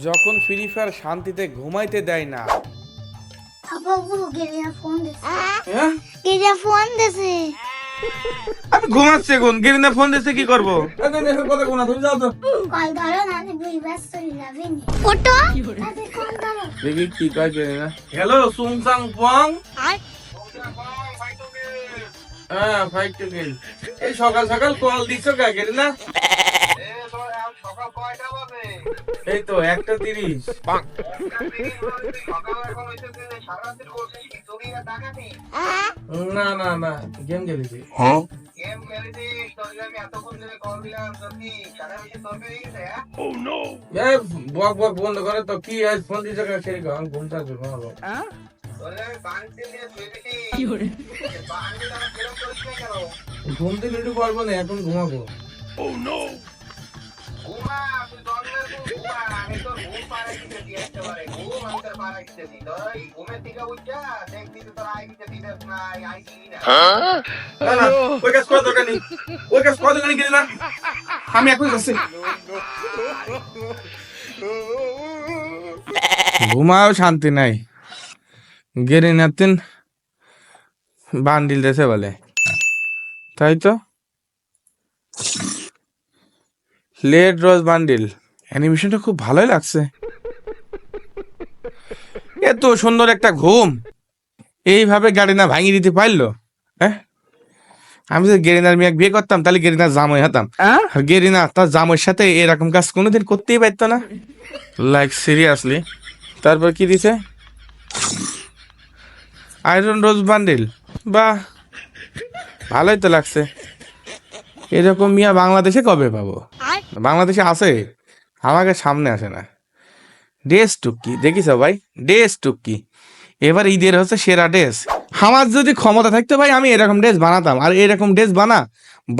যখন free fire শান্তিতে ঘুমাইতে দেয় না। বাবু গেরিয়া ফোন দিছে। হ্যাঁ? দিছে। আমি ঘুমাচ্ছি এখন গেরিনা ফোন দিতে কি করব? কথা কোনা তুমি যাও তো। না। দেখি কি কয় হ্যালো সুংসাং পং হ্যাঁ ফাইভ টু গেল এই সকাল সকাল কল দিছো কা গেরিনা এই তো একটা তিরিশ। না না না গেম খেলেছি। এই বক বক বন্ধ করে তো কি আজ ফোন সেই ঘুম থেকে একটু পারব না এখন ঘুমাবো। না ঘুমাও শান্তি নাই। গেরিনাতিন বান্ডিল দেশে বলে। তাই তো? Red rose bundle. অ্যানিমেশনটা খুব ভালোই লাগছে। এত সুন্দর একটা ঘুম। এইভাবে গাড়ি না ভাঙিয়ে দিতে পারল? হ্যাঁ? আমি যদি গেরিনার মেয়ে বিয়ে করতাম তাহলে গেরিনার জামাই হতাম। আর গেরিনা তার জামাইয়ের সাথে এরকম কাজ কোনোদিন করতেই পারতো না। লাইক সিরিয়াসলি তারপর কি দিছে? আয়রন রোজ বান্ডিল বাহ! ভালোই তো লাগছে। এরকম মিয়া বাংলাদেশে কবে পাবো? বাংলাদেশে আছে। আমাকে সামনে আসে না। ড্রেস টুকি দেখিস ভাই, ড্রেস টুকি এবার ঈদের হচ্ছে সেরা ড্রেস। আমার যদি ক্ষমতা থাকতো ভাই, আমি এরকম ড্রেস বানাতাম। আর এরকম ড্রেস বানা,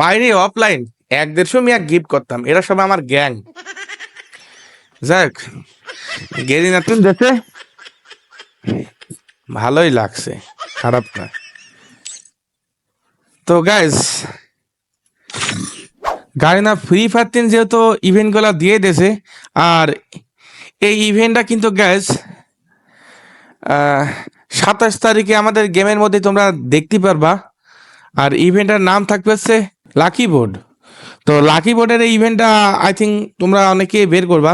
বাইরে অফলাইন এক দেড়শো মিয়া গিফট করতাম। এরা সব আমার গ্যাং যাক গেরি নতুন ভালোই লাগছে খারাপ না তো গাইজ গাড়ি না ফ্রি ফায়ার তিন যেহেতু ইভেন্টগুলো দিয়ে দিয়েছে, আর এই ইভেন্টটা কিন্তু গ্যাস সাতাশ তারিখে আমাদের গেমের মধ্যে তোমরা দেখতে পারবা। আর ইভেন্টটার নাম থাকবে হচ্ছে লাকি বোর্ড তো লাকি বোর্ডের এই ইভেন্টটা আই থিঙ্ক তোমরা অনেকে বের করবা।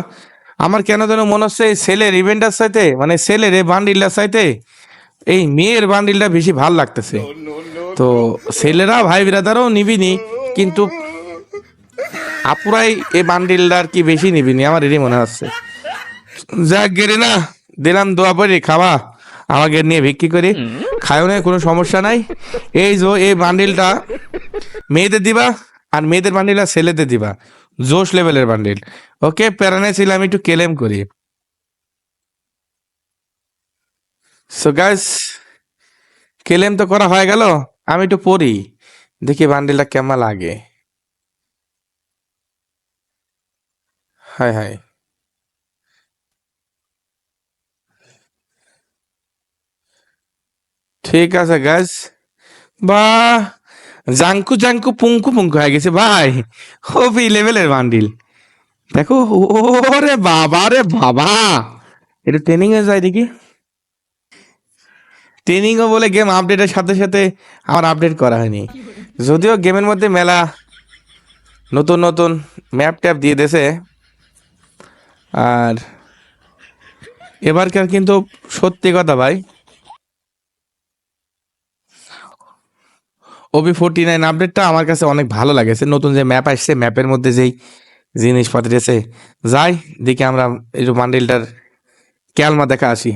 আমার কেন যেন মনে হচ্ছে সেলের ইভেন্টটার সাথে মানে সেলের এই বান্ডিলটার সাথে এই মেয়ের বান্ডিলটা বেশি ভালো লাগতেছে। তো ছেলেরা ভাই বিরাদারও নিবিনি, কিন্তু আপুরাই এই বান্ডিলটা আর কি বেশি নিবিনি, আমার এরই মনে হচ্ছে। যাক গেরে না দিলাম দোয়া পরে খাওয়া। আমাকে নিয়ে বিক্রি করি। খায়ও না কোনো সমস্যা নাই। এই যে এই বান্ডিলটা মেয়েদের দিবা আর মেয়েদের বান্ডিলটা ছেলেদের দিবা। জোশ লেভেলের বান্ডিল ওকে প্যারানে ছিল আমি একটু কেলেম করি। সো গাইস কেলেম তো করা হয়ে গেল। আমি একটু পড়ি। দেখি বান্ডিলটা কেমন লাগে। Hi hi. ঠিক আছে গাছ বা জাঙ্কু জাঙ্কু পুঙ্কু পুঙ্কু হয়ে গেছে, ভাই। হবি লেভেলের বান্ডিল। দেখো, ওরে বাবা, রে বাবা। এটা ট্রেনিং এ যায় দেখি। ট্রেনিংও বলে গেম আপডেটের সাথে সাথে আমার আপডেট করা হয়নি। যদিও গেমের মধ্যে মেলা নতুন নতুন ম্যাপ ট্যাপ দিয়ে দেছে আর এবারকার কিন্তু সত্যি কথা, ভাই ওবি ফোরটি নাইন আপডেটটা আমার কাছে অনেক ভালো লাগেছে। নতুন যে ম্যাপ আসছে ম্যাপের মধ্যে যেই জিনিসপত্র আছে। যাই, দেখি আমরা এই বান্ডিলটার ক্যালমা দেখা আসি।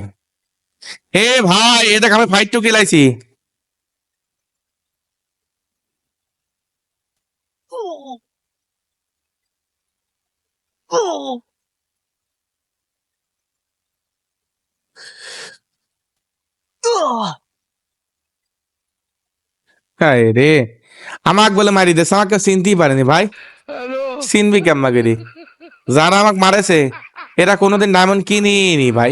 এ ভাই, এ দেখ আমি ফাইট টু কিলাইছি হায় রে। আমাকে বলে মারি দেছে আমাকে চিনতেই পারেনি ভাই। চিনবি কেমন করি যারা আমাকে মারেছে এরা কোনোদিন ডায়মন্ড কিনিনি ভাই।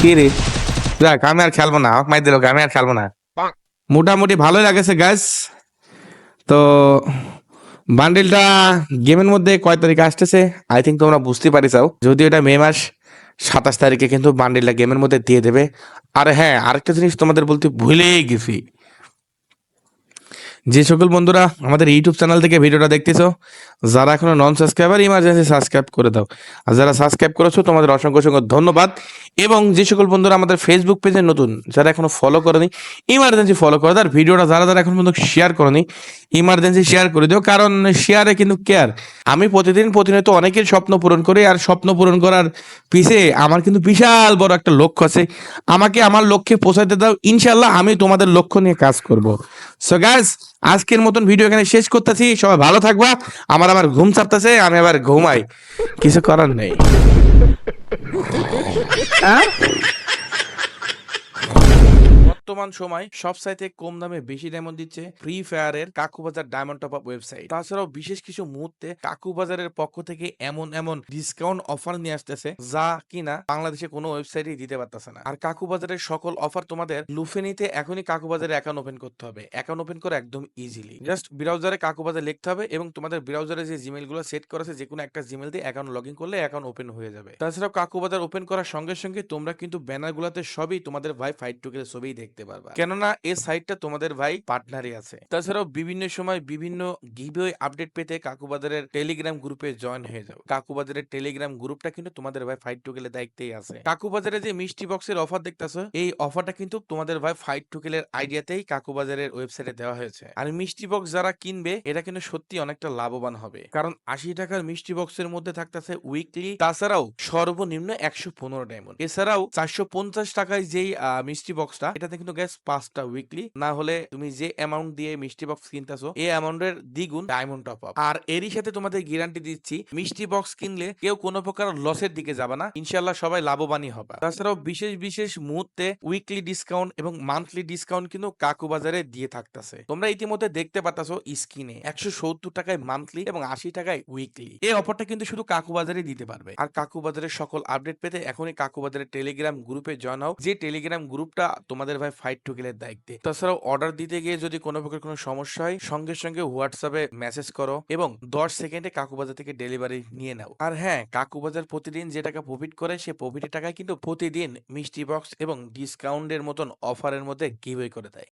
কি রে? যাক আমি আর খেলব না আমাকে মাই দিল আমি আর খেলব না। মোটামুটি ভালোই লাগেছে গ্যাস তো বান্ডেলটা গেমের মধ্যে কয় তারিখে আসতেছে? আই থিঙ্ক তোমরা বুঝতে পারিসাও যদিও এটা মে মাস, সাতাশ তারিখে কিন্তু বান্ডেলটা গেমের মধ্যে দিয়ে দেবে। আর হ্যাঁ আরেকটা জিনিস তোমাদের বলতে ভুলেই গেছি। যে সকল বন্ধুরা আমাদের ইউটিউব চ্যানেল থেকে ভিডিওটা দেখতেছো, যারা এখনও নন সাবস্ক্রাইবার ইমার্জেন্সি সাবস্ক্রাইব করে দাও। আর যারা সাবস্ক্রাইব করেছ, তোমাদের অসংখ্য অসংখ্য ধন্যবাদ। এবং যে সকল বন্ধুরা আমাদের ফেসবুক পেজে নতুন, যারা এখনও ফলো করেনি ইমার্জেন্সি ফলো করে দাও। আর ভিডিওটা যারা যারা এখন পর্যন্ত শেয়ার করনি ইমার্জেন্সি শেয়ার করে দিও, কারণ শেয়ারে কিন্তু কেয়ার আমি প্রতিদিন প্রতিনিয়ত অনেকের স্বপ্ন পূরণ করি, আর স্বপ্ন পূরণ করার পিছে আমার কিন্তু বিশাল বড় একটা লক্ষ্য আছে। আমাকে আমার লক্ষ্যে পৌঁছাতে দাও ইনশাল্লাহ আমি তোমাদের লক্ষ্য নিয়ে কাজ করব। সো গাইস আজকের মতন ভিডিও এখানে শেষ করতেছি। সবাই ভালো থাকবা। আমার আবার ঘুম চাপতেছে আমি আবার ঘুমাই। কিছু করার নেই। বর্তমান সময় সব সাইতে কম দামে বেশি ডায়মন্ড দিচ্ছে ফ্রি ফায়ারের Kakubazar diamond top up website তাছাড়াও বিশেষ কিছু মুহূর্তে কাকুবাজারের পক্ষ থেকে এমন এমন ডিসকাউন্ট অফার নিয়ে আসতেছে যা কিনা বাংলাদেশে কোনো ওয়েবসাইটই দিতে পারতেছে না। আর কাকুবাজারের সকল অফার তোমাদের লুফে নিতে এখনই কাকুবাজারে অ্যাকাউন্ট ওপেন করতে হবে। অ্যাকাউন্ট ওপেন করে একদম ইজিলি জাস্ট ব্রাউজারে কাকুবাজার লিখতে হবে এবং তোমাদের ব্রাউজারে যে জিমেলগুলো সেট করা আছে যে কোনো একটা জিমেল দিয়ে অ্যাকাউন্ট লগ ইন করলে অ্যাকাউন্ট ওপেন হয়ে যাবে। তাছাড়াও কাকুবাজার ওপেন করার সঙ্গে সঙ্গে তোমরা কিন্তু ব্যানার গুলাতে সবই তোমাদের ভাই ফাইট টুকের ছবিই দেখতে পারবা। কেননা এই সাইটটা তোমাদের ভাই পার্টনারই আছে। তাছাড়াও বিভিন্ন সময় বিভিন্ন গিভওয়ে আপডেট পেতে কাকুবাজারের টেলিগ্রাম গ্রুপে জয়েন হয়ে যাও। কাকুবাজারের টেলিগ্রাম গ্রুপটা কিন্তু তোমাদের ভাই ফাইট টুকেলের দায়িত্বেই আছে। কাকুবাজারে যে মিষ্টি বক্সের অফার দেখতেছো, এই অফারটা কিন্তু তোমাদের ভাই ফাইট টুকেলের আইডিয়াতেই কাকুবাজারের ওয়েবসাইটে দেওয়া হয়েছে। আর মিষ্টি বক্স যারা কিনবে এটা কিন্তু সত্যি অনেকটা লাভবান হবে। কারণ আশি টাকার মিষ্টি বক্সের মধ্যে থাকতেছে উইকলি তাছাড়াও সর্বনিম্ন একশো পনেরো ডায়মন্ড এছাড়াও চারশো পঞ্চাশ টাকায় যেই মিষ্টি বক্সটা এটাতে কিন্তু গ্যাস পাঁচটা উইকলি না হলে তুমি যে অ্যামাউন্ট দিয়ে মিষ্টি বক্স কিনতেছো এই অ্যামাউন্টের দ্বিগুণ ডায়মন্ড টপ আপ আর এরই সাথে তোমাদের গ্যারান্টি দিচ্ছি, মিষ্টি বক্স কিনলে কেউ কোনো প্রকার লসের দিকে যাবে না। ইনশাল্লাহ সবাই লাভবানই হবে। তাছাড়াও বিশেষ বিশেষ মুহূর্তে উইকলি ডিসকাউন্ট এবং মান্থলি ডিসকাউন্ট কিন্তু কাকু বাজারে দিয়ে থাকতেছে। তোমরা ইতিমধ্যে দেখতে পাচ্ছ স্ক্রিনে একশো সত্তর টাকায় মান্থলি এবং আশি টাকায় উইকলি এই অফারটা কিন্তু শুধু কাকু বাজারে দিতে পারবে। আর কাকু বাজারের সকল আপডেট পেতে এখনই কাকু বাজারের টেলিগ্রাম গ্রুপে জয়েন হও। যে টেলিগ্রাম গ্রুপটা তোমাদের ভাই ফাইট টু টুকেলের দায়িত্বে। তাছাড়াও অর্ডার দিতে গিয়ে যদি কোনো প্রকার কোনো সমস্যা হয়, সঙ্গে সঙ্গে হোয়াটসঅ্যাপে মেসেজ করো এবং দশ সেকেন্ডে কাকু বাজার থেকে ডেলিভারি নিয়ে নাও। আর হ্যাঁ কাকু বাজার প্রতিদিন যে টাকা প্রফিট করে, সে প্রফিটের টাকায় কিন্তু প্রতিদিন মিষ্টি বক্স এবং ডিসকাউন্টের মতন অফারের মধ্যে গিভওয়ে করে দেয়।